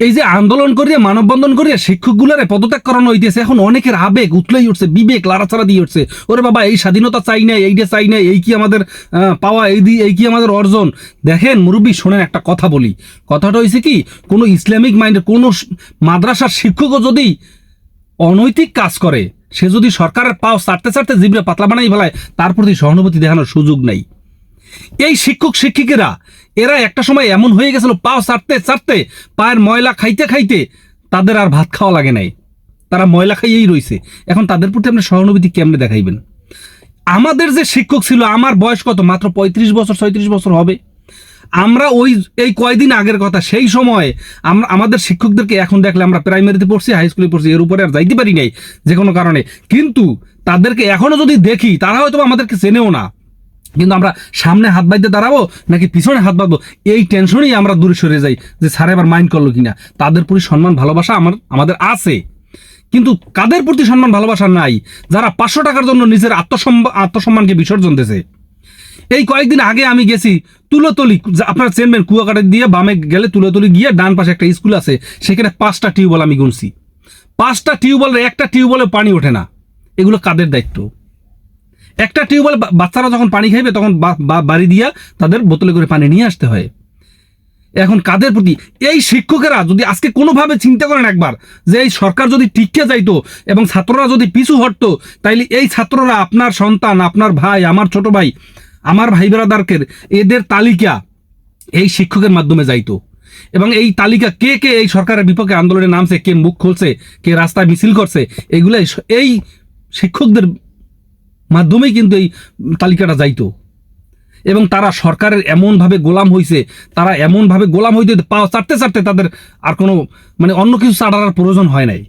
এই যে আন্দোলন করিয়ে, মানববন্ধন করিয়ে শিক্ষকগুলোরে পদত্যাগ করানো হইতেছে, এখন অনেকের আবেগ উতলেই উঠছে, বিবেক লাড়াচাড়া দিয়ে উঠছে। ওরে বাবা, এই স্বাধীনতা চাই না এইটা চাই নাই, এই কি আমাদের পাওয়া, এই এই কি আমাদের অর্জন? দেখেন মুরব্বী, শোনেন একটা কথা বলি। কথাটা হয়েছে কি, কোনো ইসলামিক মাইন্ডের, কোনো মাদ্রাসার শিক্ষকও যদি অনৈতিক কাজ করে, সে যদি সরকারের পাও চাটতে চাটতে জিবরে পাতলা বানাই ফেলায়, তার প্রতি সহানুভূতি দেখানোর সুযোগ নাই। এই শিক্ষক, শিক্ষিকেরা এরা একটা সময় এমন হয়ে গেছিল, পাও চাটতে চাটতে পায়ের ময়লা খাইতে খাইতে তাদের আর ভাত খাওয়া লাগে নাই। তারা ময়লা খাইয়েই রইছে। এখন তাদের প্রতি আপনি সহানুভূতি কেমনে দেখাইবেন? আমাদের যে শিক্ষক ছিল, আমার বয়স কত? মাত্র পঁয়ত্রিশ বছর, ছয়ত্রিশ বছর হবে। আমরা ওই, এই কয়দিন আগের কথা, সেই সময় আমরা, আমাদের শিক্ষকদেরকে এখন দেখলে আমরা প্রাইমারিতে পড়ছি হাই স্কুলে পড়ছি, এর উপরে আর যাইতে পারি নাই যে কোনো কারণে। কিন্তু তাদেরকে এখনও যদি দেখি, তারা হয়তো আমাদেরকে চেনেও না। কিন্তু আমরা সামনে হাত বাঁধতে দাঁড়াবো নাকি পিছনে হাত বাঁধবো এই টেনশনেই আমরা দূরে সরে যাই যে স্যার এবার মাইন্ড করল কিনা। তাদের প্রতি সম্মান, ভালোবাসা আমার, আমাদের আছে। কিন্তু কাদের প্রতি সম্মান, ভালোবাসা নাই? যারা পাঁচশো টাকার জন্য নিজের আত্মসম্মান আত্মসম্মানকে বিসর্জন দিয়েছে। এই কয়েকদিন আগে আমি গেছি তুলোতলি আপনারা চেনবেন, কুয়াকাটা দিয়ে বামে গেলে তুলোতলি গিয়ে ডান পাশে একটা স্কুল আছে, সেখানে পাঁচটা টিউবওয়েল আমি গুনছি। পাঁচটা টিউবওয়েলের একটা টিউবওয়েলে পানি ওঠে না। এগুলো কাদের দায়িত্ব? একটা টিউবওয়েল বাচ্চারা যখন পানি খাইবে, তখন বাড়ি দিয়া তাদের বোতলে করে পানি নিয়ে আসতে হয়। এখন কাদের প্রতি? এই শিক্ষকেরা যদি আজকে কোনোভাবে চিন্তা করেন একবার, যে এই সরকার যদি টিকে যাইতো এবং ছাত্ররা যদি পিছু হটতো, তাইলে এই ছাত্ররা আপনার সন্তান, আপনার ভাই, আমার ছোট ভাই, আমার ভাই বেড়াদারকে এদের তালিকা এই শিক্ষকের মাধ্যমে যাইতো। এবং এই তালিকা কে কে এই সরকারের বিপক্ষে আন্দোলনে নামছে, কে মুখ খুলছে, কে রাস্তায় মিছিল করছে এগুলো এই শিক্ষকদের মাধ্যমেই কিন্তু এই তালিকাটা যাইতো। এবং তারা সরকারের এমনভাবে গোলাম হইছে, তারা এমনভাবে গোলাম হইতে পা চাটতে চাটতে তাদের আর কোনো মানে অন্য কিছু চাটার প্রয়োজন হয় নাই।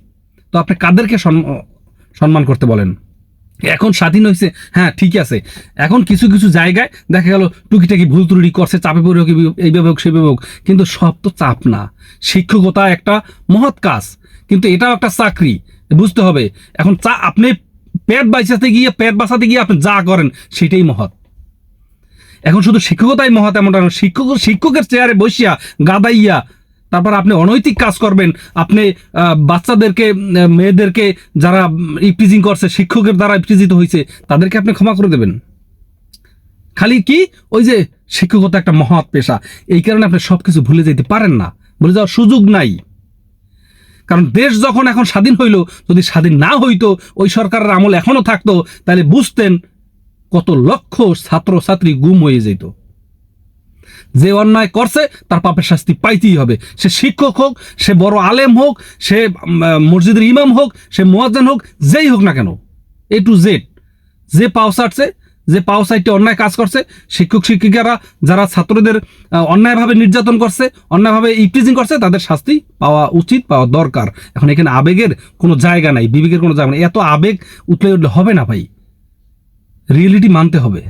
তো আপনি কাদেরকে সম্মান করতে বলেন? এখন স্বাধীন হয়েছে হ্যাঁ ঠিক আছে। এখন কিছু কিছু জায়গায় দেখা গেল টুকিটাকি ভুল ত্রুটি করছে, চাপে পড়ে হোক, এই- হোক সেভাবে হোক কিন্তু সব তো চাপ না। শিক্ষকতা একটা মহৎ কাজ। কিন্তু এটাও একটা চাকরি, বুঝতে হবে। এখন চা আপনি পেট বাঁচাতে গিয়ে, পেট বাঁচাতে গিয়ে আপনি যা করেন, সেটাই মহৎ। এখন শুধু শিক্ষকতাই মহৎ এমনটা। শিক্ষক, শিক্ষকের চেয়ারে বসিয়া গাদাইয়া, তারপর আপনি অনৈতিক কাজ করবেন, আপনি বাচ্চাদেরকে মেয়েদেরকে যারা ইপটিজিং করছে, শিক্ষকের দ্বারা ইপটিজিত হয়েছে তাদেরকে আপনি ক্ষমা করে দেবেন। খালি কি? ওই যে শিক্ষকতা একটা মহৎ পেশা। এই কারণে আপনি সবকিছু ভুলে যেতে পারেন না। ভুলে যাওয়ার সুযোগ নাই। কারণ দেশ যখন এখন স্বাধীন হইল, যদি স্বাধীন না হইতো, ওই সরকারের আমল এখনও থাকতো, তাহলে বুঝতেন কত লক্ষ ছাত্র ছাত্রী গুম হয়ে যেত। যে অন্যায় করছে, তার পাপের শাস্তি পাইতেই হবে। সে শিক্ষক হোক, সে বড় আলেম হোক, সে মসজিদের ইমাম হোক, সে মোয়াজ্জান হোক, যেই হোক না কেন এ টু জেড যে পাও সাটছে যে পাও সাইডটি অন্যায় কাজ করছে, শিক্ষক, শিক্ষিকারা, যারা ছাত্রদের অন্যায়ভাবে নির্যাতন করছে, অন্যায়ভাবে ইপটিজিং করছে, তাদের শাস্তি পাওয়া উচিত, পাওয়া দরকার। এখন এখানে আবেগের কোনো জায়গা নাই, বিবেকের কোনো জায়গা নেই। এত আবেগ উঠলে উঠলে হবে না ভাই। রিয়েলিটি মানতে হবে।